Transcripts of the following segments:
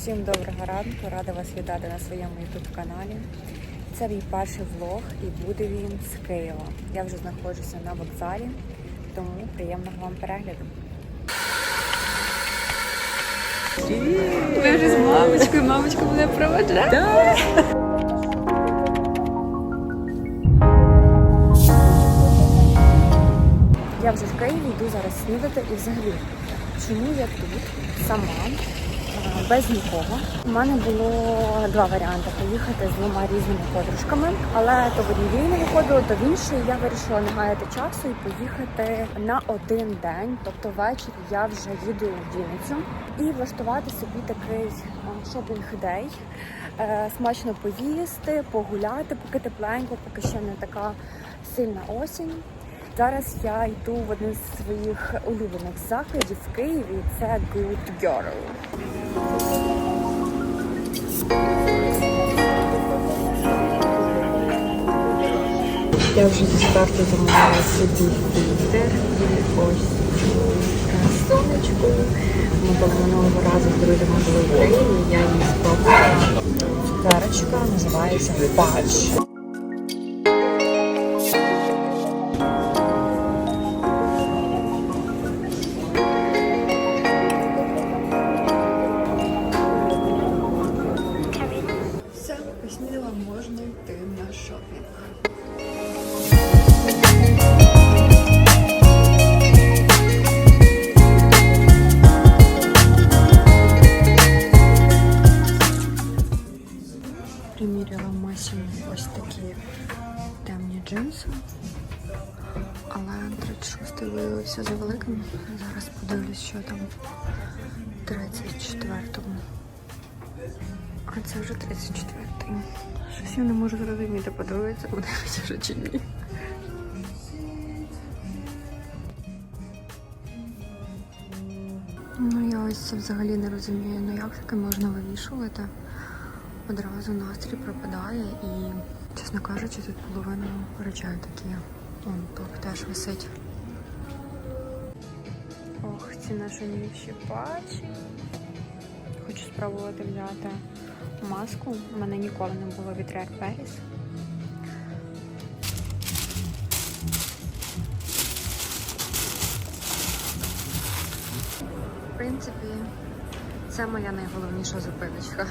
Всім доброго ранку, рада вас вітати на своєму youtube каналі. Це мій перший влог і буде він з Києва. Я вже знаходжуся на вокзалі, тому приємного вам перегляду. Ми вже з мамочкою, мамочка буде проведе. Я вже в Києві йду зараз снідати і взагалі, чому я тут сама, без нікого. У мене було два варіанти поїхати з двома різними подружками, але то в одній не виходило, то в іншій я вирішила не гаяти часу і поїхати на один день. Тобто ввечері я вже їду в Вінницю і влаштувати собі такий шопінг-дей. Е, Смачно поїсти, погуляти, поки тепленько, поки ще не така сильна осінь. Зараз я йду в один з своїх улюблених закладів в Києві. Це Good Girl. Я вже зі старту замовила собі фільтр і ось цю сонечку. Ми були минулого разу з друзями були в Києві, я її спробувала. Цукерочка називається Фадж. Але 36-й виявився за великим. Зараз подивлюсь, що там 34-му. А це вже 34-й. Щось я не можу зрозуміти, подивитися, подивитися вже чи ні. Ну я ось це взагалі не розумію, ну як таке можна вивішувати. Одразу настрій пропадає і, чесно кажучи, тут половину речей такі. Он топ теж висить. Ох, ці наші ніші патчі. Хочу спробувати взяти маску. У мене ніколи не було від Rare Paris. В принципі, це моя найголовніша зупиночка.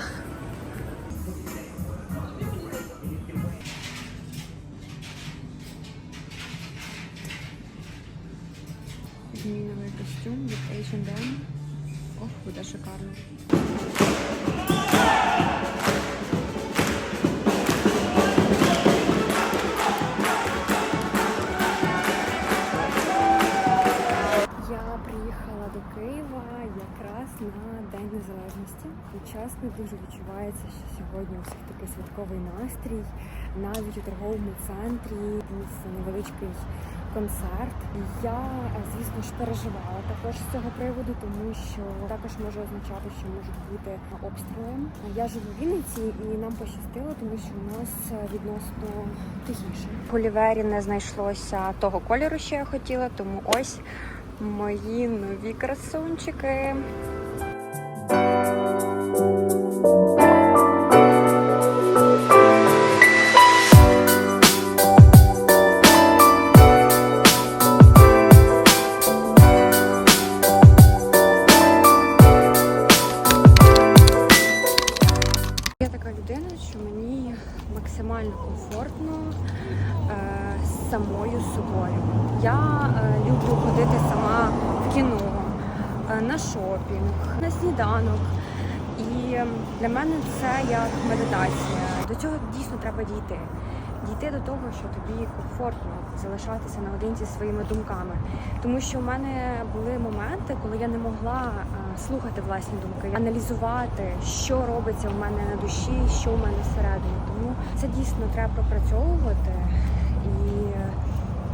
Зміновий костюм від H&M. Ох, буде шикарно. До Києва якраз на День Незалежності. І чесно дуже відчувається, що сьогодні у всіх такий святковий настрій. Навіть у торговому центрі був невеличкий концерт. Я, звісно ж, переживала також з цього приводу, тому що також може означати, що можуть бути обстріли. Я живу в Вінниці і нам пощастило, тому що у нас відносно тихіше. В Гулівері не знайшлося того кольору, що я хотіла, тому ось мої нові красунчики. Самою собою. Я е, люблю ходити сама в кіно, е, на шопінг, на сніданок. І для мене це як медитація. До цього дійсно треба дійти. Дійти до того, що тобі комфортно залишатися наодинці зі своїми думками. Тому що в мене були моменти, коли я не могла е, слухати власні думки, аналізувати, що робиться в мене на душі, що в мене всередині. Тому це дійсно треба пропрацьовувати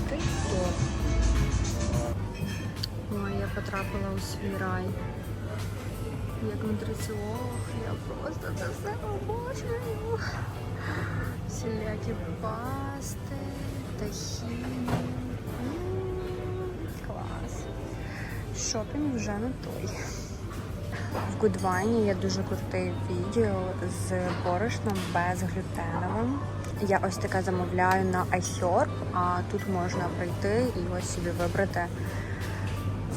такий торт. Ой, я потрапила у свій рай. Як нутриціолог, я просто це все обожнюю. Всілякі пасти, тахіні. Клас. Шопінг вже не той. В Гудвані є дуже крутий відео з борошном безглютеновим. Я ось таке замовляю на iHerb, а тут можна прийти і ось собі вибрати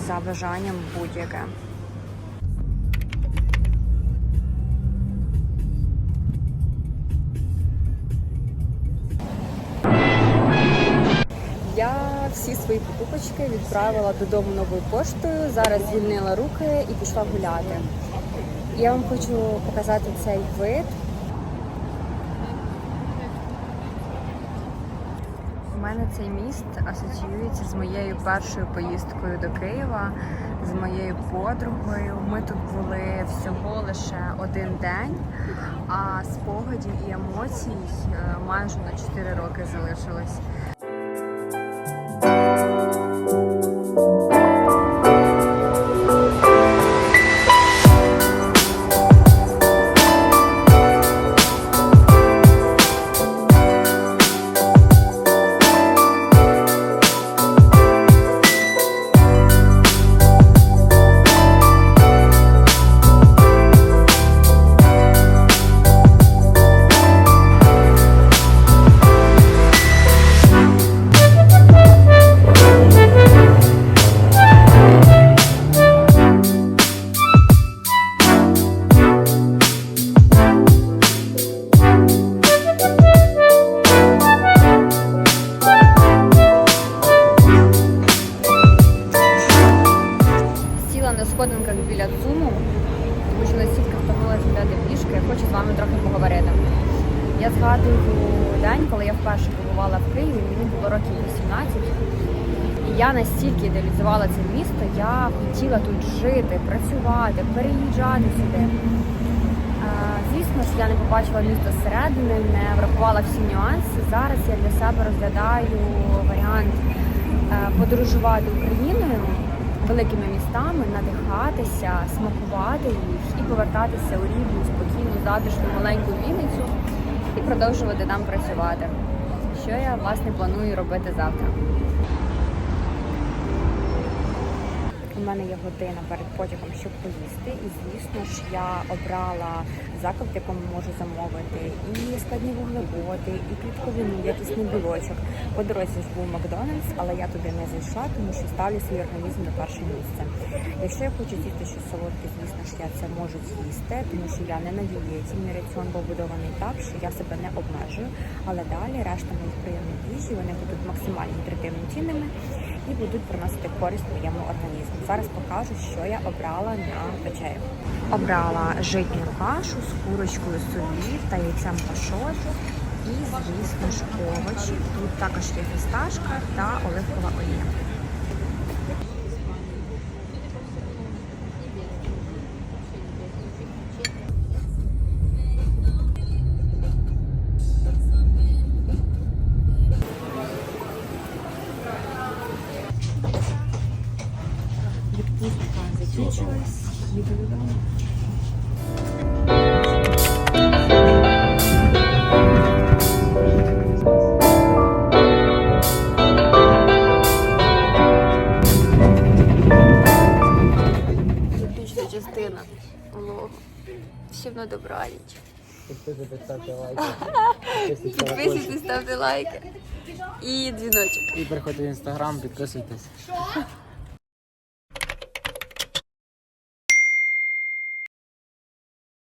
за бажанням будь-яке. Я всі свої покупочки відправила додому новою поштою. Зараз звільнила руки і пішла гуляти. Я вам хочу показати цей вид. У мене цей міст асоціюється з моєю першою поїздкою до Києва, з моєю подругою. Ми тут були всього лише один день, а спогадів і емоцій е, майже на 4 роки залишилось. День, коли я вперше побувала в Києві, мені було років 18. І я настільки ідеалізувала це місто, я хотіла тут жити, працювати, переїжджати сюди. Е, Звісно ж, я не побачила місто зсередини, не врахувала всі нюанси. Зараз я для себе розглядаю варіант е, подорожувати Україною, великими містами, надихатися, смакувати їх і повертатися у рідну, спокійну, затишну маленьку Вінницю і продовжувати там працювати. Що я власне планую робити завтра. У мене є година перед потягом, щоб поїсти, і звісно ж я обрала заклад, в якому можу замовити і складні вуглеводи, і клітковину, якісний білочок. По дорозі ж був Макдональдс, але я туди не зайшла, тому що ставлю свій організм на перше місце. Якщо я хочу з'їсти щось солодке, звісно ж я це можу з'їсти, тому що я не на дієті. Мій раціон був будований так, що я себе не обмежую. Але далі решта моїх прийомних їжі вони будуть максимально нутритивно цінними і будуть приносити користь моєму організму. Зараз покажу, що я обрала на вечерю. Обрала житню кашу з курочкою сові та яйцем пашоту. І, звісно ж, овочі. Тут також є фісташка та оливкова олія. Відпустка закінчилась. Їду додому. Частина влогу. Всім на добраніч. Підписуйтесь, ставте лайки. Підписуйтесь ставте лайки. І дзвіночок. І переходьте в інстаграм, підписуйтесь.